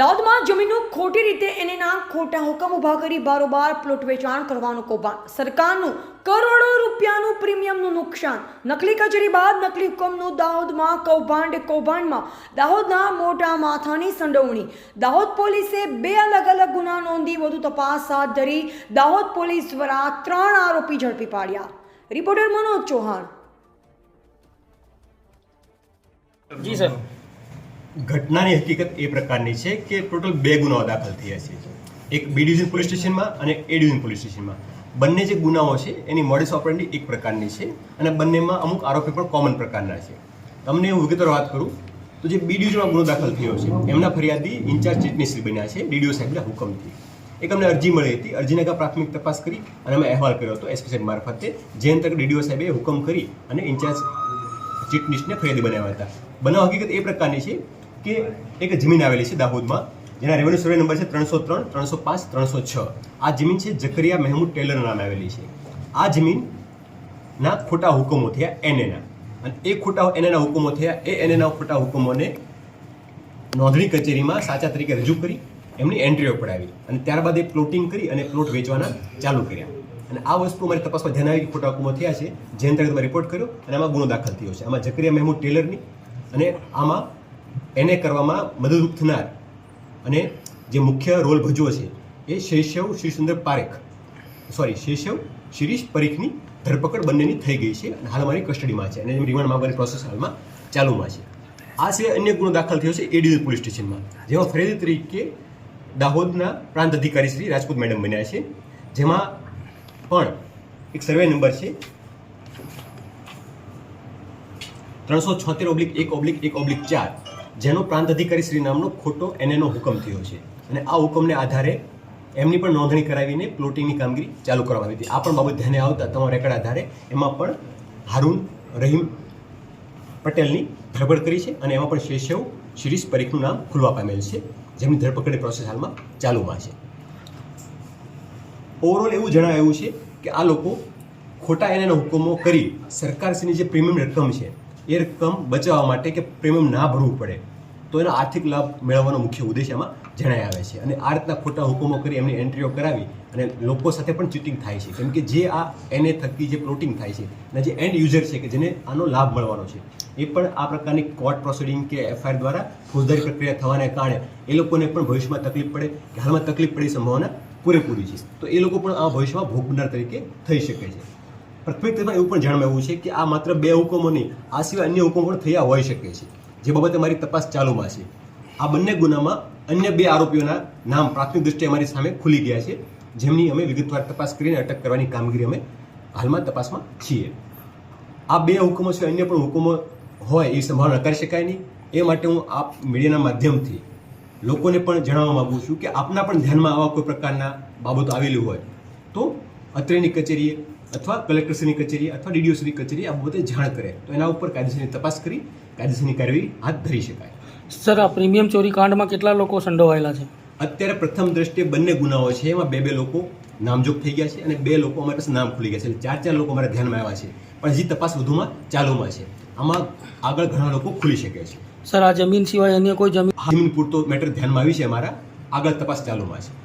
દાઉદમાં જમીનનું ખોટી રીતે એનેના ખોટા હુકમ ઊભા કરી બારોબાર પ્લોટ વેચાણ કરવાનું કૌભાંડ. સરકારનું કરોડો રૂપિયાનું પ્રીમિયમનું નુકસાન. નકલી કચેરી બાદ નકલી હુકમનું દાહોદમાં કૌભાંડ કૌભાંડમાં. દાહોદના મોટા માથાની સંડોવણી. દાહોદ પોલીસે બે અલગ અલગ ગુના નોંધી વધુ તપાસ હાથ ધરી દાહોદ પોલીસ દ્વારા ત્રણ આરોપી ઝડપી પાડ્યા. રિપોર્ટર મનોજ ચૌહાણ. જી, સર. ઘટનાની હકીકત એ પ્રકારની છે કે ટોટલ બે ગુનાઓ દાખલ થયા છે. એક બી ડિવિઝન પોલીસ સ્ટેશનમાં અને એ ડિવિઝન પોલીસ સ્ટેશનમાં. બંને જે ગુનાઓ છે, એની મોડેસ ઓપરેન્ડી એક પ્રકારની છે અને બંનેમાં અમુક આરોપી પણ કોમન પ્રકારના છે. તમને હું વિગતવાર વાત કરું, તો જે બી ડિવિઝનમાં ગુનો દાખલ થયો છે, એમના ફરિયાદી ઇન્ચાર્જ ચીટનીશ્રી બન્યા છે, ડીડીઓ સાહેબના હુકમથી. એક અમને અરજી મળી હતી અરજીને કા પ્રાથમિક તપાસ કરી અને અમે અહેવાલ કર્યો હતો એસપી સાહેબ મારફતે જે અંતર્ગત ડીડીઓ સાહેબે હુકમ કરી અને ઇન્ચાર્જ ચીટનીશને ફરિયાદી બનાવ્યા હતા. બનાવ હકીકત એ પ્રકારની છે કે એક જમીન આવેલી છે દાહોદમાં. જેના રેવન્યુ સર્વે નંબર છે ત્રણસો ત્રણ, ત્રણસો પાંચ, ત્રણસો છ. આ જમીન છે જકરિયા મહેમૂદ ટેલર નામે આવેલી છે. આ જમીનના ખોટા હુકમો થયા એનએના અને એ ખોટા એનએના હુકમો થયા એ એનએના ખોટા હુકમોને નોંધણી કચેરીમાં સાચા તરીકે રજૂ કરી, એમની એન્ટ્રીઓ પડાવી અને ત્યારબાદ એ પ્લોટિંગ કરી અને પ્લોટ વેચવાના ચાલુ કર્યા. અને આ વસ્તુ અમારી તપાસમાં ધ્યાન આવી ખોટા હુકમો થયા છે, જે અંતર્ગત અમે રિપોર્ટ કર્યો અને આમાં ગુનો દાખલ થયો છે. આમાં જકરિયા મહેમૂદ ટેલરની અને આમાં એને કરવામાં મદદરૂપ થનાર અને જે મુખ્ય રોલ ભજવો છે, એ શૈશવ શ્રીસુંદર પારેખ સોરી શૈશવ શિરીષ પરીખની ધરપકડ બંનેની થઈ ગઈ છે અને હાલ અમારી કસ્ટડીમાં છે અને રિમાન્ડ માંગવાની પ્રોસેસ હાલમાં ચાલુમાં છે. આ સિવાય અન્ય ગુનો દાખલ થયો છે એ પોલીસ સ્ટેશનમાં, જેમાં ફરિયાદી તરીકે દાહોદના પ્રાંત અધિકારી શ્રી રાજપૂત મેડમ બન્યા છે, જેમાં પણ એક સર્વે નંબર છે, ત્રણસો છોતેર ઓબ્લિક એક ઓબ્લિક એક ઓબ્લિક ચાર જેનો પ્રાંત અધિકારી શ્રી નામનો ખોટો એનએનો હુકમ થયો છે. અને આ હુકમને આધારે એમની પણ નોંધણી કરાવીને પ્લોટિંગની કામગીરી ચાલુ કરવામાં આવી હતી. આ પણ બાબત ધ્યાને આવતા તમારા રેકર્ડ આધારે એમાં પણ હારૂન રહીમ પટેલની ધરપકડ કરી છે અને એમાં પણ શેષવ શિરીષ પરીખનું નામ ખુલવા પામેલ છે, જેમની ધરપકડની પ્રોસેસ હાલમાં ચાલુમાં છે. ઓવરઓલ એવું જણાવ્યું છે કે આ લોકો ખોટા એના હુકમો કરી સરકારશ્રીની જે પ્રીમિયમ રકમ છે એ રકમ બચાવવા માટે કે પ્રીમિયમ ના ભરવું પડે. તો એનો આર્થિક લાભ મેળવવાનો મુખ્ય ઉદ્દેશ એમાં જણાય આવે છે. અને આ રીતના ખોટા હુકમો કરી એમની એન્ટ્રીઓ કરાવી અને લોકો સાથે પણ ચીટિંગ થાય છે. કેમ કે જે આ એને થકી જે પ્લોટિંગ થાય છે, અને જે એન્ડ યુઝર છે કે જેને આનો લાભ મળવાનો છે, એ પણ આ પ્રકારની કોર્ટ પ્રોસિડિંગ કે એફઆઈઆર દ્વારા ફોજદારી પ્રક્રિયા થવાને કારણે એ લોકોને પણ ભવિષ્યમાં તકલીફ પડે કે હાલમાં તકલીફ પડે સંભાવના પૂરેપૂરી છે. તો એ લોકો પણ આ ભવિષ્યમાં ભોગ બનનાર તરીકે થઈ શકે છે. પ્રાથમિક તથ્યમાં એવું પણ જાણવા છે કે આ માત્ર બે હુકમો નહીં, આ સિવાય અન્ય હુકમો પણ થયા હોઈ શકે છે, જે બાબતે મારી તપાસ ચાલુમાં છે. આ બંને ગુનામાં અન્ય બે આરોપીઓના નામ પ્રાથમિક દૃષ્ટિએ અમારી સામે ખુલી ગયા છે, જેમની અમે વિગતવાર તપાસ કરીને અટક કરવાની કામગીરી અમે હાલમાં તપાસમાં છીએ. આ બે હુકમો છે અન્ય પણ હુકમો હોય એ સંભાવના નકારી શકાય નહીં. એ માટે હું આપ મીડિયાના માધ્યમથી લોકોને પણ જણાવવા માગું છું કે આપના પણ ધ્યાનમાં આવા કોઈ પ્રકારના બાબતો આવેલી હોય તો અત્રેની કચેરીએ અથવા કલેક્ટરશ્રીની કચેરી અથવા ડીડીઓશ્રી કચેરી આ બાબતે જાણ કરે. તો એના ઉપર કાયદેસરની તપાસ કરી કાયદેસરની કાર્યવાહી હાથ ધરી શકાય. સર આ પ્રીમિયમ ચોરી કાંડમાં કેટલા લોકો સંડોવાયેલા છે? અત્યારે પ્રથમ દ્રષ્ટિએ બંને ગુનાઓ છે એમાં બે બે લોકો નામજોગ થઈ ગયા છે અને બે લોકો અમારી નામ ખુલી ગયા છે. એટલે ચાર ચાર લોકો અમારા ધ્યાનમાં આવ્યા છે. પણ હજી તપાસ વધુમાં ચાલુમાં છે. આમાં આગળ ઘણા લોકો ખુલી શકે છે. સર આ જમીન સિવાય અન્ય કોઈ જમીન જમીન પૂરતો મેટર ધ્યાનમાં આવી છે અમારા. આગળ તપાસ ચાલુમાં છે.